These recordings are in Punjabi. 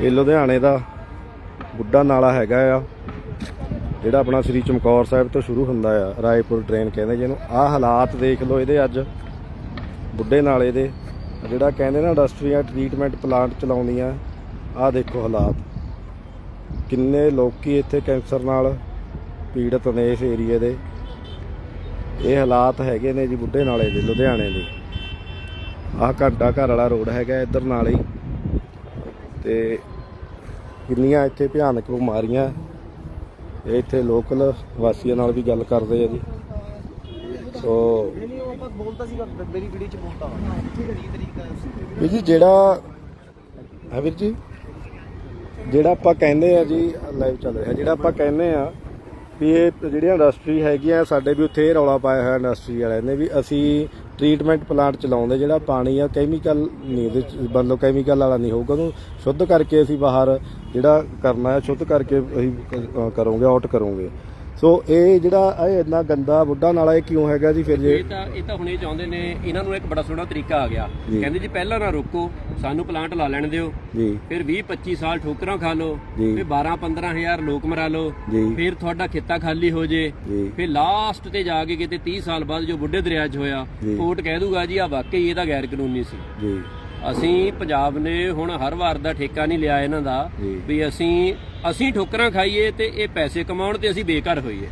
ਇਹ ਲੁਧਿਆਣੇ ਦਾ ਬੁੱਢਾ ਨਾਲਾ ਹੈਗਾ ਆ, ਜਿਹੜਾ ਆਪਣਾ ਸ੍ਰੀ ਚਮਕੌਰ ਸਾਹਿਬ ਤੋਂ ਸ਼ੁਰੂ ਹੁੰਦਾ ਆ, ਰਾਏਪੁਰ ਟ੍ਰੇਨ ਕਹਿੰਦੇ ਜਿਹਨੂੰ। ਆਹ ਹਾਲਾਤ ਦੇਖ ਲਓ ਇਹਦੇ ਅੱਜ, ਬੁੱਢੇ ਨਾਲੇ ਦੇ। ਜਿਹੜਾ ਕਹਿੰਦੇ ਨਾ ਇੰਡਸਟਰੀਆਂ ਟ੍ਰੀਟਮੈਂਟ ਪਲਾਂਟ ਚਲਾਉਂਦੀਆਂ ਆਹ ਦੇਖੋ ਹਾਲਾਤ। ਕਿੰਨੇ ਲੋਕੀ ਇੱਥੇ ਕੈਂਸਰ ਨਾਲ ਪੀੜਤ ਨੇ ਇਸ ਏਰੀਏ ਦੇ। ਇਹ ਹਾਲਾਤ ਹੈਗੇ ਨੇ ਜੀ ਬੁੱਢੇ ਨਾਲੇ ਦੇ, ਲੁਧਿਆਣੇ ਦੇ। ਆਹ ਘੰਟਾ ਘਰ ਵਾਲਾ ਰੋਡ ਹੈਗਾ ਇੱਧਰ ਨਾਲ ਹੀ। ਤੇ ਕਿੰਨੀਆਂ ਇੱਥੇ ਭਿਆਨਕ ਬਿਮਾਰੀਆਂ। ਇਹ ਇੱਥੇ ਲੋਕਲ ਵਾਸੀਆਂ ਨਾਲ ਵੀ ਗੱਲ ਕਰਦੇ ਆ ਜੀ। ਸੋ ਵੀਰ ਜੀ ਜਿਹੜਾ, ਹੈ ਵੀਰ ਜੀ? ਜਿਹੜਾ ਆਪਾਂ ਕਹਿੰਦੇ ਆ ਜੀ ਲਾਈਵ ਚੱਲ ਰਿਹਾ। ਜਿਹੜਾ ਆਪਾਂ ਕਹਿੰਦੇ ਆ ਵੀ ਇਹ ਜਿਹੜੀਆਂ ਇੰਡਸਟਰੀ ਹੈਗੀਆਂ, ਸਾਡੇ ਵੀ ਉੱਥੇ ਇਹ ਰੌਲਾ ਪਾਇਆ ਹੋਇਆ ਇੰਡਸਟਰੀ ਵਾਲਿਆਂ ਨੇ ਵੀ ਅਸੀਂ ਟ੍ਰੀਟਮੈਂਟ ਪਲਾਂਟ ਚਲਾਉਂਦੇ, ਜਿਹੜਾ ਪਾਣੀ ਆ ਕੈਮੀਕਲ ਨਹੀਂ ਇਹਦੇ ਚ ਕੈਮੀਕਲ ਵਾਲਾ ਨਹੀਂ ਹੋਊਗਾ, ਉਹਨੂੰ ਸ਼ੁੱਧ ਕਰਕੇ ਅਸੀਂ ਬਾਹਰ ਜਿਹੜਾ ਕਰਨਾ ਹੈ, ਸ਼ੁੱਧ ਕਰਕੇ ਅਸੀਂ ਕ- ਕਰੋਗੇ ਆਊਟ ਕਰੋਗੇ। ਸੋ ਇਹ ਜਿਹੜਾ ਇਹ ਇੰਨਾ ਗੰਦਾ ਬੁੱਢਾ ਨਾਲਾ ਇਹ ਕਿਉਂ ਹੈਗਾ ਜੀ ਫਿਰ ਜੇ ਇਹ ਤਾਂ ਇਹ ਤਾਂ ਹੁਣ ਚਾਹੁੰਦੇ ਨੇ ਇਹਨਾਂ ਨੂੰ ਇੱਕ ਬੜਾ ਸੋਹਣਾ ਤਰੀਕਾ ਆ ਗਿਆ ਜੀ। ਕਹਿੰਦੇ ਜੀ ਪਹਿਲਾਂ ਨਾ ਰੋਕੋ ਸਾਨੂੰ ਪਲਾਂਟ ਲਾ ਲੈਣ ਦਿਓ ਜੀ ਫਿਰ 20 25 ਸਾਲ ਠੋਕਰਾਂ ਖਾ ਲਓ ਜੀ। ਫਿਰ 12 15000 ਲੋਕ ਮਰਾ ਲਓ ਜੀ। ਫਿਰ ਤੁਹਾਡਾ ਖੇਤਾ ਖਾਲੀ ਹੋ ਜੇ ਜੀ। ਫਿਰ ਲਾਸਟ ਤੇ ਜਾ ਕੇ ਕਿਤੇ 30 ਸਾਲ ਬਾਅਦ ਜੋ ਬੁੱਢੇ ਦਰਿਆ 'ਚ ਹੋਇਆ ਜੀ। ਕੋਰਟ ਕਹਿ ਦੂਗਾ ਜੀ ਆ ਵਾਕਈ ਇਹ ਤਾਂ ਗੈਰ ਕਾਨੂੰਨੀ ਸੀ ਜੀ ਅਸੀਂ ਪੰਜਾਬ ਨੇ ਹੁਣ ਹਰ ਵਾਰ ਦਾ ਠੇਕਾ ਨਹੀਂ ਲਿਆ ਇਹਨਾਂ ਦਾ। ਵੀ ਅਸੀਂ ਅਸੀਂ ਠੋਕਰਾਂ ਖਾਈਏ ਤੇ ਇਹ ਪੈਸੇ ਕਮਾਉਣ ਤੇ ਅਸੀਂ ਬੇਘਰ ਹੋਈਏ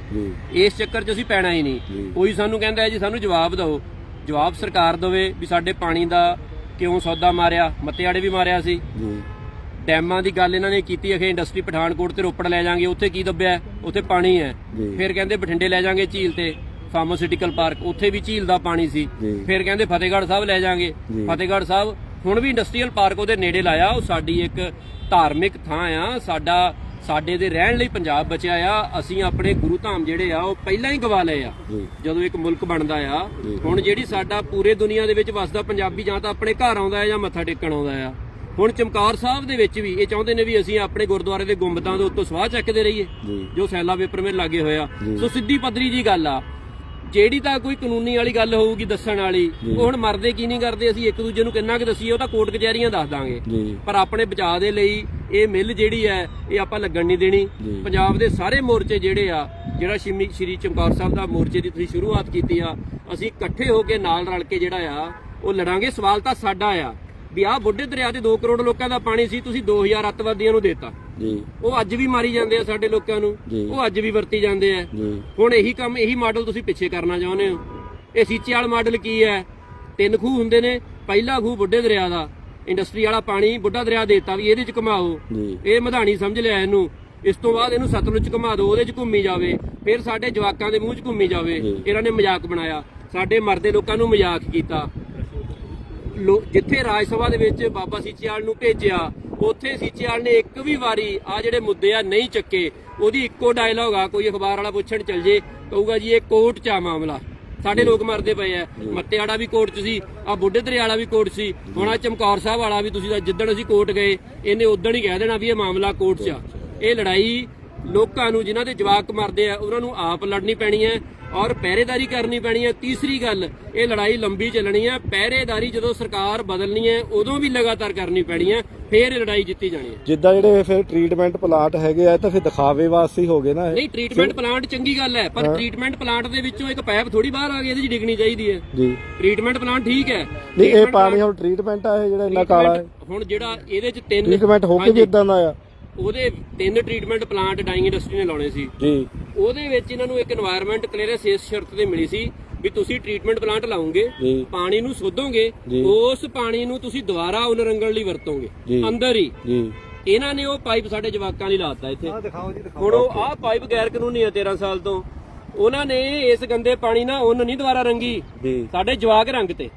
ਇਸ ਚੱਕਰ 'ਚ ਅਸੀਂ ਪੈਣਾ ਹੀ। ਨਹੀਂ ਕੋਈ ਸਾਨੂੰ ਕਹਿੰਦਾ ਹੈ ਜੀ ਸਾਨੂੰ ਜਵਾਬ ਦਿਓ ਜਵਾਬ ਸਰਕਾਰ ਦੇਵੇ ਵੀ ਸਾਡੇ ਪਾਣੀ ਦਾ ਕਿਉਂ ਸੌਦਾ ਮਾਰਿਆ ਮੱਤੇਆੜੇ ਵੀ ਮਾਰਿਆ ਸੀ ਡੈਮਾਂ ਦੀ ਗੱਲ ਇਹਨਾਂ ਨੇ ਕੀਤੀ ਅਖੇ ਇੰਡਸਟਰੀ ਪਠਾਨਕੋਟ ਤੇ ਰੋਪੜ ਲੈ ਜਾਾਂਗੇ ਉੱਥੇ ਕੀ ਦੱਬਿਆ? ਉੱਥੇ ਪਾਣੀ ਹੈ। ਫਿਰ ਕਹਿੰਦੇ ਬਠਿੰਡੇ ਲੈ ਜਾਾਂਗੇ ਝੀਲ ਤੇ ਫਾਰਮਾਸਿਊਟੀਕਲ ਪਾਰਕ ਉੱਥੇ ਵੀ ਝੀਲ ਦਾ ਪਾਣੀ ਸੀ। ਫਿਰ ਕਹਿੰਦੇ ਫਤਿਹਗੜ੍ਹ ਸਾਹਿਬ ਲੈ ਜਾਾਂਗੇ। ਫਤਿਹਗੜ੍ਹ ਸਾਹਿਬ ਹੁਣ ਵੀ ਇੰਡਸਟਰੀਅਲ ਪਾਰਕ ਉਹਦੇ ਨੇੜੇ ਲਾਇਆ ਉਹ ਸਾਡੀ ਇੱਕ ਧਾਰਮਿਕ ਥਾਂ ਆ। ਸਾਡਾ ਸਾਡੇ ਦੇ ਰਹਿਣ ਲਈ ਪੰਜਾਬ ਬਚਿਆ ਆ। ਅਸੀਂ ਆਪਣੇ ਗੁਰੂ ਧਾਮ ਜਿਹੜੇ ਆ ਉਹ ਪਹਿਲਾਂ ਹੀ ਗਵਾ ਲਏ ਆ। ਜਦੋਂ ਇੱਕ ਮੁਲਕ ਬਣਦਾ ਆ। ਹੁਣ ਜਿਹੜੀ ਸਾਡਾ ਪੂਰੇ ਦੁਨੀਆ ਦੇ ਵਿੱਚ ਵਸਦਾ ਪੰਜਾਬੀ ਜਾਂ ਤਾਂ ਆਪਣੇ ਘਰ ਆਉਂਦਾ ਹੈ ਜਾਂ ਮੱਥਾ ਟੇਕਣ ਆਉਂਦਾ ਆ। ਹੁਣ ਚਮਕੌਰ ਸਾਹਿਬ ਦੇ ਵਿੱਚ ਵੀ ਇਹ ਚਾਹੁੰਦੇ ਨੇ ਵੀ ਅਸੀਂ ਆਪਣੇ ਗੁਰਦੁਆਰੇ ਦੇ ਗੁੰਬਦਾਂ ਦੇ ਉੱਤੋਂ ਸਵਾਹ ਚੱਕਦੇ ਰਹੀਏ ਜੀ। ਸੈਲਾ ਪੇਪਰ ਮੇ ਲੱਗੇ ਹੋਇਆ। ਸੋ ਸਿੱਧੀ ਪੱਧਰੀ ਜੀ ਗੱਲ ਆ ਜਿਹੜੀ ਤਾਂ ਕੋਈ ਕਾਨੂੰਨੀ ਵਾਲੀ ਗੱਲ ਹੋਊਗੀ ਦੱਸਣ ਵਾਲੀ। ਉਹ ਹੁਣ ਮਰਦੇ ਕੀ ਨਹੀਂ ਕਰਦੇ ਅਸੀਂ ਇੱਕ ਦੂਜੇ ਨੂੰ ਕਿੰਨਾ ਕੁ ਦਸੀਏ ਉਹ ਤਾਂ ਕੋਰਟ ਕਚਹਿਰੀਆਂ ਦੱਸ ਦਾਂਗੇ। ਪਰ ਆਪਣੇ ਬਚਾਅ ਦੇ ਲਈ ਇਹ ਮਿੱਲ ਜਿਹੜੀ ਹੈ ਇਹ ਆਪਾਂ ਲੱਗਣ ਨਹੀਂ ਦੇਣੀ। ਪੰਜਾਬ ਦੇ ਸਾਰੇ ਮੋਰਚੇ ਜਿਹੜੇ ਆ ਜਿਹੜਾ ਸ਼ਿਮੀ ਸ਼੍ਰੀ ਚਮਕੌਰ ਸਾਹਿਬ ਦਾ ਮੋਰਚੇ ਦੀ ਤੁਸੀਂ ਸ਼ੁਰੂਆਤ ਕੀਤੀ ਆ ਅਸੀਂ ਇਕੱਠੇ ਹੋ ਕੇ ਨਾਲ ਰਲ ਕੇ ਜਿਹੜਾ ਆ ਉਹ ਲੜਾਂਗੇ। ਸਵਾਲ ਤਾਂ ਸਾਡਾ ਆ ਵੀ ਆਹ ਬੁੱਢੇ ਦਰਿਆ ਤੇ 2 ਕਰੋੜ ਲੋਕਾਂ ਦਾ ਪਾਣੀ ਸੀ ਤੁਸੀਂ 2000 ਅੱਤਵਾਦੀਆਂ ਨੂੰ ਦੇਤਾ। ਜੀ। ਉਹ ਅੱਜ ਵੀ ਮਾਰੀ ਜਾਂਦੇ ਆ ਸਾਡੇ ਲੋਕਾਂ ਨੂੰ। ਜੀ। ਉਹ ਅੱਜ ਵੀ ਵਰਤੀ ਜਾਂਦੇ ਆ। ਜੀ। ਹੁਣ ਇਹੀ ਕੰਮ ਇਹੀ ਮਾਡਲ ਤੁਸੀਂ ਪਿੱਛੇ ਕਰਨਾ ਚਾਹੁੰਦੇ ਹੋ। ਇਹ ਸੀਚੇ ਵਾਲਾ ਮਾਡਲ ਕੀ ਹੈ? ਤਿੰਨ ਖੂਹ ਹੁੰਦੇ ਨੇ। ਪਹਿਲਾ ਖੂਹ ਬੁੱਢੇ ਦਰਿਆ ਦਾ। ਇੰਡਸਟਰੀ ਵਾਲਾ ਪਾਣੀ ਬੁੱਢਾ ਦਰਿਆ ਦੇਤਾ ਵੀ ਇਹਦੇ ਚ ਘੁਮਾਓ। ਜੀ। ਇਹ ਮਧਾਣੀ ਸਮਝ ਲਿਆ ਇਹਨੂੰ। ਇਸ ਤੋਂ ਬਾਅਦ ਇਹਨੂੰ ਸਤਲੁਜ ਚ ਘੁਮਾ ਦਿਓ ਉਹਦੇ ਚ ਘੁੰਮੀ ਜਾਵੇ। ਫਿਰ ਸਾਡੇ ਜਵਾਕਾਂ ਦੇ ਮੂੰਹ ਚ ਘੁੰਮੀ ਜਾਵੇ। ਜੀ। ਇਹਨਾਂ ਨੇ ਮਜ਼ਾਕ ਬਣਾਇਆ। ਸਾਡੇ ਮਰਦੇ ਲੋਕਾਂ ਨੂੰ ਮਜ਼ਾਕ ਕੀਤਾ। ਲੋ- ਜਿੱਥੇ ਰਾਜ ਸਭਾ ਦੇ ਵਿੱਚ ਬਾਬਾ ਸੀਚੇਵਾਲ ਨੂੰ ਭੇਜਿਆ ਉੱਥੇ ਸੀਚੇਵਾਲ ਨੇ ਇੱਕ ਵੀ ਵਾਰੀ ਆ ਜਿਹੜੇ ਮੁੱਦੇ ਆ ਨਹੀਂ ਚੱਕੇ, ਉਹਦੀ ਇੱਕੋ ਡਾਇਲੌਗ ਆ, ਕੋਈ ਅਖਬਾਰ ਵਾਲਾ ਪੁੱਛਣ ਚੱਲ ਜੇ, ਕਹੂਗਾ ਜੀ ਇਹ ਕੋਰਟ 'ਚ ਆ ਮਾਮਲਾ। ਸਾਡੇ ਲੋਕ ਮਰਦੇ ਪਏ ਆ। ਮੱਤੇਆੜਾ ਵੀ ਕੋਰਟ 'ਚ ਸੀ ਆ ਬੁੱਢੇ ਦਰਿਆ ਵਾਲਾ ਵੀ ਕੋਰਟ ਸੀ, ਹੁਣ ਆ ਚਮਕੌਰ ਸਾਹਿਬ ਵਾਲਾ ਵੀ ਤੁਸੀਂ ਜਿੱਦਣ ਅਸੀਂ ਕੋਰਟ ਗਏ, ਇਹਨੇ ਉਦੋਂ ਹੀ ਕਹਿ ਦੇਣਾ ਵੀ ਇਹ ਮਾਮਲਾ ਕੋਰਟ 'ਚ ਆ। ਇਹ ਲੜਾਈ ਲੋਕਾਂ ਨੂੰ ਜਿਨ੍ਹਾਂ ਦੇ ਜਵਾਕ ਮਰਦੇ ਆ ਉਹਨਾਂ ਨੂੰ ਆਪ ਲੜਨੀ ਪੈਣੀ ਹੈ ਔਰ ਪਹਿਰੇਦਾਰੀ ਕਰਨੀ ਪੈਣੀ ਹੈ। ਤੀਸਰੀ ਗੱਲ ਇਹ ਲੜਾਈ ਲੰਬੀ ਚੱਲਣੀ ਹੈ। ਪਹਿਰੇਦਾਰੀ ਜਦੋਂ ਸਰਕਾਰ ਬਦਲਣੀ ਹੈ ਉਦੋਂ ਵੀ ਲਗਾਤਾਰ ਕਰਨੀ ਪੈਣੀ ਹੈ ਫੇਰ ਇਹ ਲੜਾਈ ਜਿੱਤੀ ਜਾਣੀ ਹੈ। ਜਿੱਦਾਂ ਜਿਹੜੇ ਫਿਰ ਟ੍ਰੀਟਮੈਂਟ ਪਲਾਂਟ ਹੈਗੇ ਆ ਤਾਂ ਫਿਰ ਦਿਖਾਵੇ ਵਾਸਤੇ ਹੀ ਹੋ ਗਏ ਨਾ ਇਹ। ਨਹੀਂ ਟ੍ਰੀਟਮੈਂਟ ਪਲਾਂਟ ਚੰਗੀ ਗੱਲ ਹੈ ਪਰ ਟ੍ਰੀਟਮੈਂਟ ਪਲਾਂਟ ਦੇ ਵਿੱਚੋਂ ਇੱਕ ਪਾਈਪ ਥੋੜੀ ਬਾਹਰ ਆ ਗਈ ਇਹਦੇ 'ਚ ਡਿੱਗਣੀ ਚਾਹੀਦੀ ਹੈ। ਜੀ। ਟ੍ਰੀਟਮੈਂਟ ਪਲਾਂਟ ਠੀਕ ਹੈ। ਨਹੀਂ ਇਹ ਪਾਣੀ ਹੁਣ ਟ੍ਰੀਟਮੈਂਟ ਆ ਇਹ ਜਿਹੜਾ ਇੰਨਾ ਕਾਲਾ ਹੈ। ਹੁਣ ਜਿਹੜਾ ਇਹਦੇ 'ਚ ਤਿੰਨ ਟ੍ਰੀਟਮੈਂਟ ਹੋ ਕੇ ਵੀ ਇਦਾਂ ਦਾ ਆ। ਉਹਦੇ ਤਿੰਨ ਟ੍ਰੀਟਮੈਂਟ ਪਲਾਂਟ ਡਾਈਂਗ ਇੰਡਸਟਰੀ ਨੇ ਲਾਉਣੇ ਸੀ। ਜੀ। ਉਹਦੇ ਵਿੱਚ ਇਹਨਾਂ ਨੂੰ ਇੱਕ এনवायरमेंट ਕਲੀਅਰੈਂਸ ਇਸ ਸ਼ਰਤ ਤੇ ਮਿਲੀ ਸੀ ਵੀ ਤੁਸੀਂ ਟ੍ਰੀਟਮੈਂਟ ਪਲਾਂਟ ਲਾਉਂਗੇ ਪਾਣੀ ਨੂੰ ਸੋਧੋਗੇ ਉਸ ਪਾਣੀ ਨੂੰ ਤੁਸੀਂ ਦੁਬਾਰਾ ਉਹ ਰੰਗਣ ਲਈ ਵਰਤੋਗੇ ਅੰਦਰ ਹੀ। ਜੀ। ਇਹਨਾਂ ਨੇ ਉਹ ਪਾਈਪ ਸਾਡੇ ਜਵਾਕਾਂ ਲਈ ਲਾਤਾ ਇੱਥੇ। ਹੁਣ ਉਹ ਆਹ ਪਾਈਪ ਗੈਰ ਕਾਨੂੰਨੀ ਹੈ 13 ਸਾਲ ਤੋਂ। ਉਹਨਾਂ ਨੇ ਇਸ ਗੰਦੇ ਪਾਣੀ ਨਾਲ ਉਹਨ ਨਹੀਂ ਦੁਬਾਰਾ ਰੰਗੀ। ਸਾਡੇ ਜਵਾਕ ਰੰਗ ਤੇ।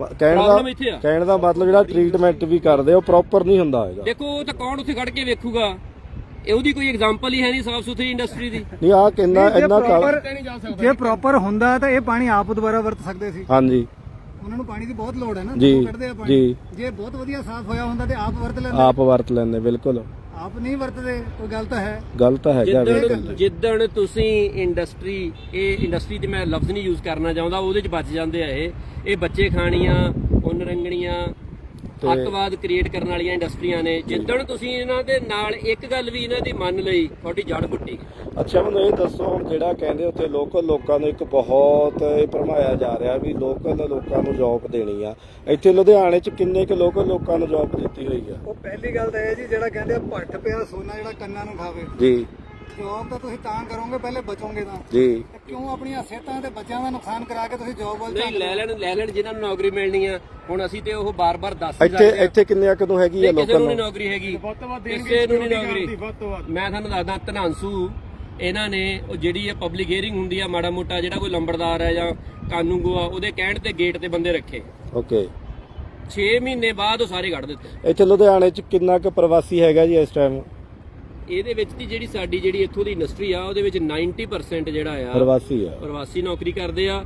ਕਹਿਣ ਦਾ Problem ਇੱਥੇ ਆ। ਕਹਿਣ ਦਾ ਮਤਲਬ ਜਿਹੜਾ ਟ੍ਰੀਟਮੈਂਟ ਵੀ ਕਰਦੇ ਉਹ ਪ੍ਰੋਪਰ ਨਹੀਂ ਹੁੰਦਾ ਹੈਗਾ। ਦੇਖੋ ਉਹ ਤਾਂ ਕੌਣ ਉੱਥੇ ਖੜ ਕੇ ਵੇਖੂਗਾ? ਇਹ ਉਹਦੀ ਕੋਈ ਐਗਜ਼ਾਮਪਲ ਹੀ ਹੈ ਨਹੀਂ ਸਾਫ਼ ਸੁਥਰੀ ਇੰਡਸਟਰੀ ਦੀ। ਨਹੀਂ ਆ ਕਿੰਨਾ ਜੇ ਇੰਨਾ ਕਾਲਾ ਜੇ ਪ੍ਰੋਪਰ ਹੁੰਦਾ ਤਾਂ ਇਹ ਪਾਣੀ ਆਪ ਦੁਬਾਰਾ ਵਰਤ ਸਕਦੇ ਸੀ। ਹਾਂਜੀ। ਉਹਨਾਂ ਨੂੰ ਪਾਣੀ ਦੀ ਬਹੁਤ ਲੋੜ ਹੈ ਨਾ ਜੀ, ਜਦੋਂ ਕੱਢਦੇ ਆ ਜੀ। ਪਾਣੀ ਜੇ ਬਹੁਤ ਵਧੀਆ ਸਾਫ਼ ਹੋਇਆ ਹੁੰਦਾ ਤੇ ਆਪ ਵਰਤ ਲੈਂਦੇ। ਆਪ ਵਰਤ ਲੈਂਦੇ ਬਿਲਕੁਲ। ਆਪ ਨਹੀਂ ਵਰਤਦੇ ਕੋਈ ਗੱਲ ਤਾਂ ਹੈ? ਗਲਤ ਹੈਗਾ ਜਿੱਦਣ ਜਿੱਦਣ ਤੁਸੀਂ ਇੰਡਸਟਰੀ ਇਹ ਇੰਡਸਟਰੀ ਤੇ ਮੈਂ ਲਫ਼ਜ਼ ਨਹੀਂ ਯੂਜ਼ ਕਰਨਾ ਚਾਹੁੰਦਾ ਉਹਦੇ ਚ ਬਚ ਜਾਂਦੇ ਆ ਇਹ। ਇਹ ਬੱਚੇ ਖਾਣੀਆਂ ਪੁੰਨ ਰੰਗਣੀਆਂ ਤੇ- ਅੱਤਵਾਦ ਕ੍ਰੀਏਟ ਕਰਨ ਵਾਲੀਆਂ ਇੰਡਸਟਰੀਆਂ ਨੇ। ਜਿੱਦਣ ਤੁਸੀਂ ਇਹਨਾਂ ਦੇ ਨਾਲ ਇੱਕ ਗੱਲ ਵੀ ਇਹਨਾਂ ਦੀ ਮੰਨ ਲਈ ਤੁਹਾਡੀ ਜੜ ਪੁੱਟੀ ਅੱਛਾ ਮੈਨੂੰ ਇਹ ਦੱਸੋ ਹੁਣ ਜਿਹੜਾ ਕਹਿੰਦੇ ਉੱਥੇ ਲੋਕਲ ਲੋਕਾਂ ਨੂੰ ਇੱਕ ਬਹੁਤ ਇਹ ਭਰਮਾਇਆ ਜਾ ਰਿਹਾ ਵੀ ਲੋਕਲ ਲੋਕਾਂ ਨੂੰ ਜੌਬ ਦੇਣੀ ਆ। ਇੱਥੇ ਲੁਧਿਆਣੇ 'ਚ ਕਿੰਨੇ ਕੁ ਲੋਕਲ ਲੋਕਾਂ ਨੂੰ ਜੌਬ ਦਿੱਤੀ ਹੋਈ ਆ? ਉਹ ਪਹਿਲੀ ਗੱਲ ਤਾਂ ਇਹ ਜੀ ਜਿਹੜਾ ਕਹਿੰਦੇ ਆ ਭੱਠ ਪਿਆ ਸੋਨਾ ਜਿਹੜਾ ਕੰਨਾਂ ਨੂੰ ਖਾਵੇ। ਜੀ। ਜੌਬ ਤਾਂ ਤੁਸੀਂ ਤਾਂ ਕਰੋਗੇ ਪਹਿਲੇ ਬਚੋਗੇ ਤਾਂ। ਜੀ। ਤੇ ਕਿਉਂ ਆਪਣੀਆਂ ਸਿਹਤਾਂ ਤੇ ਬੱਚਿਆਂ ਦਾ ਨੁਕਸਾਨ ਕਰਾ ਕੇ ਤੁਸੀਂ ਜੌਬ ਵੱਲ ਨਹੀਂ ਲੈ ਲੈਣ ਲੈ ਲੈਣ ਜਿਨ੍ਹਾਂ ਨੂੰ ਨੌਕਰੀ ਮਿਲਣੀ ਆ ਹੁਣ ਅਸੀਂ ਤੇ ਉਹ ਬਾਰ-ਬਾਰ ਦੱਸ ਹੀ ਇੱਥੇ ਸਕਦੇ। ਇੱਥੇ ਕਿੰਨੇ ਕੁ ਨੂੰ ਹੈਗੀ ਆ ਕਿਸੇ ਲੋਕਲ ਨੂੰ ਨਹੀਂ ਨੂੰ? ਨੌਕਰੀ ਹੈਗੀ। ਵੱਧ ਤੋਂ ਵੱਧ ਕਿਸੇ ਨੂੰ ਨਹੀਂ ਨੌਕਰੀ। ਵੱਧ ਤੋਂ ਵੱਧ। ਮੈਂ ਤੁਹਾਨੂੰ ਦੱਸਦਾ ਧਨਾਂਸੂ ਇਹਨਾਂ ਨੇ ਉਹ ਜਿਹੜੀ ਇਹ ਪਬਲਿਕ ਹੀਅਰਿੰਗ ਹੁੰਦੀ ਆ ਮਾੜਾ ਮੋਟਾ ਜਿਹੜਾ ਕੋਈ ਲੰਬੜਦਾਰ ਹੈ ਜਾਂ ਕਾਨੂੰਗੋ ਆ ਉਹਦੇ ਕਹਿਣ ਤੇ ਗੇਟ ਤੇ ਬੰਦੇ ਰੱਖੇ। ਓਕੇ। 6 ਮਹੀਨੇ ਬਾਅਦ ਉਹ ਸਾਰੇ ਕੱਢ ਦਿੱਤੇ। ਇੱਥੇ ਲੁਧਿਆਣੇ 'ਚ ਕਿੰਨਾ ਕੁ ਪ੍ਰਵਾਸੀ ਹੈਗਾ ਜੀ ਇਸ ਟਾਈਮ ਇਹਦੇ ਵਿੱਚ ਦੀ ਜਿਹੜੀ ਸਾਡੀ ਜਿਹੜੀ ਇੱਥੋਂ ਦੀ ਇੰਡਸਟਰੀ ਆ ਉਹਦੇ ਵਿੱਚ 90% ਜਿਹੜਾ ਆ ਪ੍ਰਵਾਸੀ ਆ। ਪ੍ਰਵਾਸੀ ਨੌਕਰੀ ਕਰਦੇ ਆ।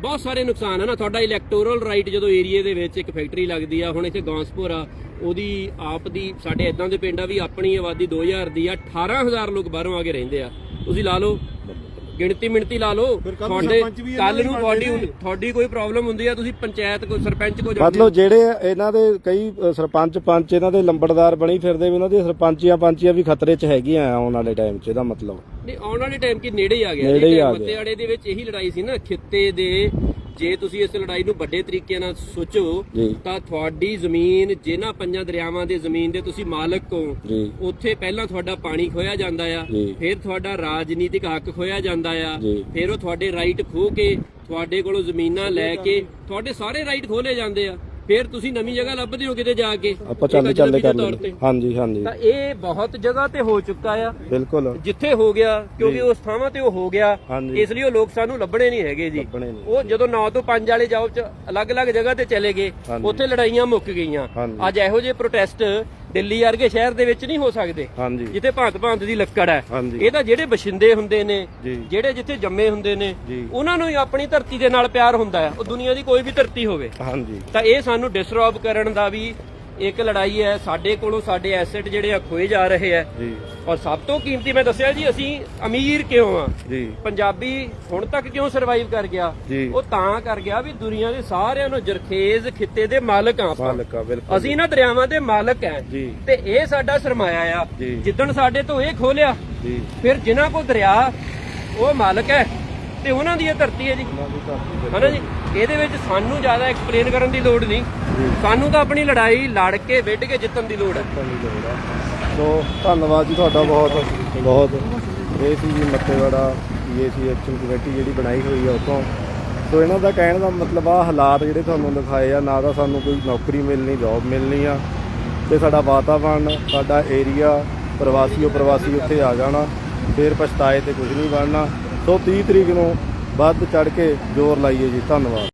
ਬਹੁਤ ਸਾਰੇ ਨੁਕਸਾਨ ਆ ਨਾ ਤੁਹਾਡਾ ਇਲੈਕਟੋਰਲ ਰਾਈਟ ਜਦੋਂ ਏਰੀਏ ਦੇ ਵਿੱਚ ਇੱਕ ਫੈਕਟਰੀ ਲੱਗਦੀ ਆ ਹੁਣ ਇੱਥੇ ਗੌਂਸਪੁਰ ਆ ਉਹਦੀ ਆਪ ਦੀ ਸਾਡੇ ਇਦਾਂ ਦੇ ਪਿੰਡ ਆ ਵੀ ਆਪਣੀ ਆਬਾਦੀ 2000 ਦੀ ਆ 18000 ਲੋਕ ਬਾਹਰੋਂ ਆ ਕੇ ਰਹਿੰਦੇ ਆ। ਤੁਸੀਂ ਲਾ ਲਓ ਗਿਣਤੀ ਮਿਣਤੀ ਲਾ ਲਓ ਤੁਹਾਡੇ ਕੱਲ ਨੂੰ ਤੁਹਾਡੀ ਤੁਹਾਡੀ ਕੋਈ ਪ੍ਰੋਬਲਮ ਹੁੰਦੀ ਆ ਤੁਸੀਂ ਪੰਚਾਇਤ ਕੋ ਸਰਪੰਚ ਕੋ ਜਾਂਦੇ। ਮਤਲਬ ਜਿਹੜੇ ਇਹਨਾਂ ਦੇ ਕਈ ਸਰਪੰਚ ਪੰਚ ਇਹਨਾਂ ਦੇ ਲੰਬੜਦਾਰ ਬਣੀ ਫਿਰਦੇ ਵੀ ਉਹਨਾਂ ਦੀ ਸਰਪੰਚੀਆਂ ਪੰਚੀਆਂ ਵੀ ਖਤਰੇ 'ਚ ਹੈਗੀਆਂ ਆਉਣ ਵਾਲੇ ਟਾਈਮ 'ਚ ਇਹਦਾ ਮਤਲਬ ਨਹੀਂ ਆਉਣ ਵਾਲੇ ਟਾਈਮ ਕੀ ਨੇੜੇ ਹੀ ਆ ਗਿਆ ਗਿਆ। ਮੱਤੇਆੜੇ ਦੇ ਵਿੱਚ ਇਹੀ ਲੜਾਈ ਸੀ ਨਾ ਖਿੱਤੇ ਦੇ ਜੇ ਤੁਸੀਂ ਇਸ ਲੜਾਈ ਨੂੰ ਵੱਡੇ ਤਰੀਕੇ ਨਾਲ ਸੋਚੋ ਤਾਂ ਤੁਹਾਡੀ ਜ਼ਮੀਨ ਜਿਨ੍ਹਾਂ ਪੰਜਾਂ ਦਰਿਆਵਾਂ ਦੀ ਜ਼ਮੀਨ ਦੇ ਤੁਸੀਂ ਮਾਲਕ ਹੋ ਉੱਥੇ ਪਹਿਲਾਂ ਤੁਹਾਡਾ ਪਾਣੀ ਖੋਇਆ ਜਾਂਦਾ ਆ। ਫਿਰ ਤੁਹਾਡਾ ਰਾਜਨੀਤਿਕ ਹੱਕ ਖੋਇਆ ਜਾਂਦਾ ਆ। ਫਿਰ ਉਹ ਤੁਹਾਡੇ ਰਾਈਟ ਖੋ ਕੇ ਤੁਹਾਡੇ ਕੋਲੋਂ ਜ਼ਮੀਨਾਂ ਲੈ ਕੇ ਤੁਹਾਡੇ ਸਾਰੇ ਰਾਈਟ ਖੋਲੇ ਜਾਂਦੇ ਆ ਫਿਰ ਤੁਸੀਂ ਨਵੀਂ ਜਗ੍ਹਾ ਲੱਭਦੇ ਹੋ ਕਿਤੇ ਜਾ ਕੇ ਆਪਾਂ ਇੱਕ ਚੱਲ ਚੱਲੇ ਅਜਨਬੀ ਦੇ ਕਰ ਲੈਂਦੇ। ਹਾਂਜੀ ਹਾਂਜੀ ਤਾਂ ਇਹ ਬਹੁਤ ਜਗ੍ਹਾ ਤੇ ਹੋ ਚੁੱਕਾ ਆ ਬਿਲਕੁਲ ਜਿੱਥੇ ਹੋ ਗਿਆ ਕਿਉਂਕਿ ਉਸ ਥਾਵਾਂ ਤੇ ਉਹ ਹੋ ਗਿਆ। ਇਸ ਲਈ ਉਹ ਲੋਕ ਸਾਨੂੰ ਲੱਭਣੇ ਨਹੀਂ ਹੈਗੇ ਜੀ। ਉਹ ਜਦੋਂ 9 ਤੋਂ 5 ਵਾਲੇ ਜੌਬ ਚ ਅਲੱਗ-ਅਲੱਗ ਜਗ੍ਹਾ ਤੇ ਚਲੇ ਗਏ। ਉੱਥੇ ਲੜਾਈਆਂ ਮੁੱਕ ਗਈਆਂ। ਅੱਜ ਇਹੋ ਜਿਹੇ ਪ੍ਰੋਟੈਸਟ ਦਿੱਲੀ ਵਰਗੇ ਸ਼ਹਿਰ ਦੇ ਵਿੱਚ ਨਹੀਂ ਹੋ ਸਕਦੇ ਹਾਂਜੀ ਜਿੱਥੇ ਭਾਂਤ-ਭਾਂਤ ਦੀ ਲੱਕੜ ਹੈ ਹਾਂਜੀ। ਇਹ ਤਾਂ ਜਿਹੜੇ ਬਸ਼ਿੰਦੇ ਹੁੰਦੇ ਨੇ ਜੀ। ਜਿਹੜੇ ਜਿੱਥੇ ਜੰਮੇ ਹੁੰਦੇ ਨੇ ਜੀ। ਉਹਨਾਂ ਨੂੰ ਹੀ ਆਪਣੀ ਧਰਤੀ ਦੇ ਨਾਲ ਪਿਆਰ ਹੁੰਦਾ ਹੈ ਉਹ ਦੁਨੀਆ ਦੀ ਕੋਈ ਵੀ ਧਰਤੀ ਹੋਵੇ ਹਾਂਜੀ ਤਾਂ ਇਹ ਸਾਨੂੰ ਡਿਸਟਰਬ ਕਰਨ ਦਾ ਵੀ ਇੱਕ ਲੜਾਈ ਹੈ ਸਾਡੇ ਕੋਲੋਂ ਸਾਡੇ ਐਸੈਟ ਜਿਹੜੇ ਆ ਖੋਏ ਜਾ ਰਹੇ ਆ। ਜੀ। ਔਰ ਸਭ ਤੋਂ ਕੀਮਤੀ ਮੈਂ ਦੱਸਿਆ ਜੀ ਅਸੀਂ ਅਮੀਰ ਕਿਉਂ ਆ? ਜੀ। ਪੰਜਾਬੀ ਹੁਣ ਤੱਕ ਕਿਉਂ ਸਰਵਾਈਵ ਕਰ ਗਿਆ। ਉਹ ਤਾਂ ਕਰ ਗਿਆ ਵੀ ਦੁਨੀਆ ਦੇ ਸਾਰਿਆਂ ਨੂੰ ਜਰਖੇਜ਼ ਖਿੱਤੇ ਦੇ ਮਾਲਕ ਆ ਆਪਾਂ। ਅਸੀਂ ਇਹਨਾਂ ਦਰਿਆਵਾਂ ਦੇ ਮਾਲਕ ਆ। ਤੇ ਇਹ ਸਾਡਾ ਸਰਮਾਇਆ ਆ। ਜਿੱਦਣ ਸਾਡੇ ਤੋਂ ਇਹ ਖੋਲਿਆ ਫਿਰ ਜਿਨ੍ਹਾਂ ਕੋ ਦਰਿਆ ਉਹ ਮਾਲਕ ਹੈ। ਤੇ ਉਹਨਾਂ ਦੀ ਇਹ ਧਰਤੀ ਹੈ ਜੀ। ਹਨਾ ਜੀ? ਇਹਦੇ ਵਿੱਚ ਸਾਨੂੰ ਜ਼ਿਆਦਾ ਐਕਸਪਲੇਨ ਕਰਨ ਦੀ ਲੋੜ ਨਹੀਂ। ਸਾਨੂੰ ਤਾਂ ਆਪਣੀ ਲੜਾਈ ਲੜ ਕੇ, ਵਿੱਢ ਕੇ ਜਿੱਤਣ ਦੀ ਲੋੜ ਹੈ। ਸੋ, ਧੰਨਵਾਦ ਜੀ ਤੁਹਾਡਾ ਬਹੁਤ ਬਹੁਤ। ਇਹ ਸੀ ਜੀ ਮੱਤੇਵਾੜਾ ਪੀਏਸੀ ਐਕਸ਼ਨ ਕਮੇਟੀ ਜਿਹੜੀ ਬਣਾਈ ਹੋਈ ਆ ਉਤੋਂ ਸੋ, ਇਹਨਾਂ ਦਾ ਕਹਿਣ ਦਾ ਮਤਲਬ ਆ, ਹਾਲਾਤ ਜਿਹੜੇ ਤੁਹਾਨੂੰ ਦਿਖਾਏ ਆ, ਨਾ ਤਾਂ ਸਾਨੂੰ ਕੋਈ ਨੌਕਰੀ ਮਿਲਣੀ ਜੌਬ ਮਿਲਣੀ ਆ, ਤੇ ਸਾਡਾ ਵਾਤਾਵਰਣ ਸਾਡਾ ਏਰੀਆ ਪ੍ਰਵਾਸੀਓ ਪ੍ਰਵਾਸੀ ਉੱਥੇ ਆ ਜਾਣਾ, ਫਿਰ ਪਛਤਾਏ ਤੇ ਕੁਝ ਨਹੀਂ ਬਣਨਾ। ਸੋ 30 ਤਰੀਕ ਨੂੰ ਵੱਧ ਚੜ ਕੇ ਜ਼ੋਰ ਲਾਈਏ ਜੀ ਧੰਨਵਾਦ।